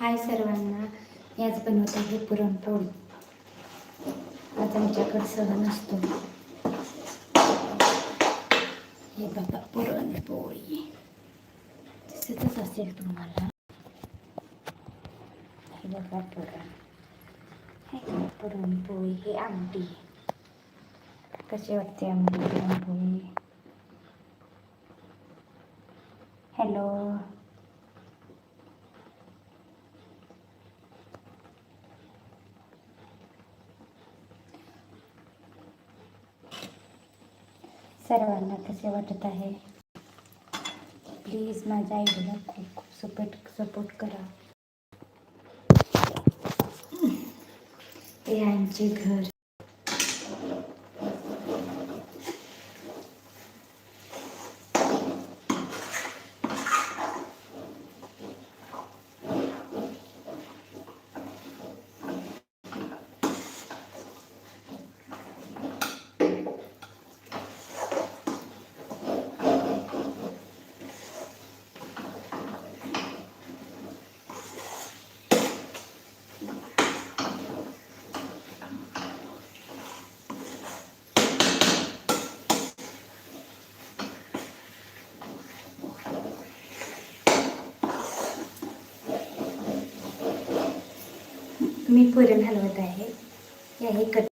हाय सर्वांना. याच बनवत आहे पुरणपोळी. आज आमच्याकडे सहन असतो. हे बघा पुरणपोळी. दिसतच असेल तुम्हाला. हे बघा पुरण. हे पुरणपोळी हे आमटी. कशी वाटते आमटी पुरणपोळी? हॅलो सर्वांना कसे वाटत आहे? प्लीज माझ्या आईडीला खूप खूप सपोर्ट सपोर्ट करा. यांचे घर. मी पुरण हलवत आहे. हे कट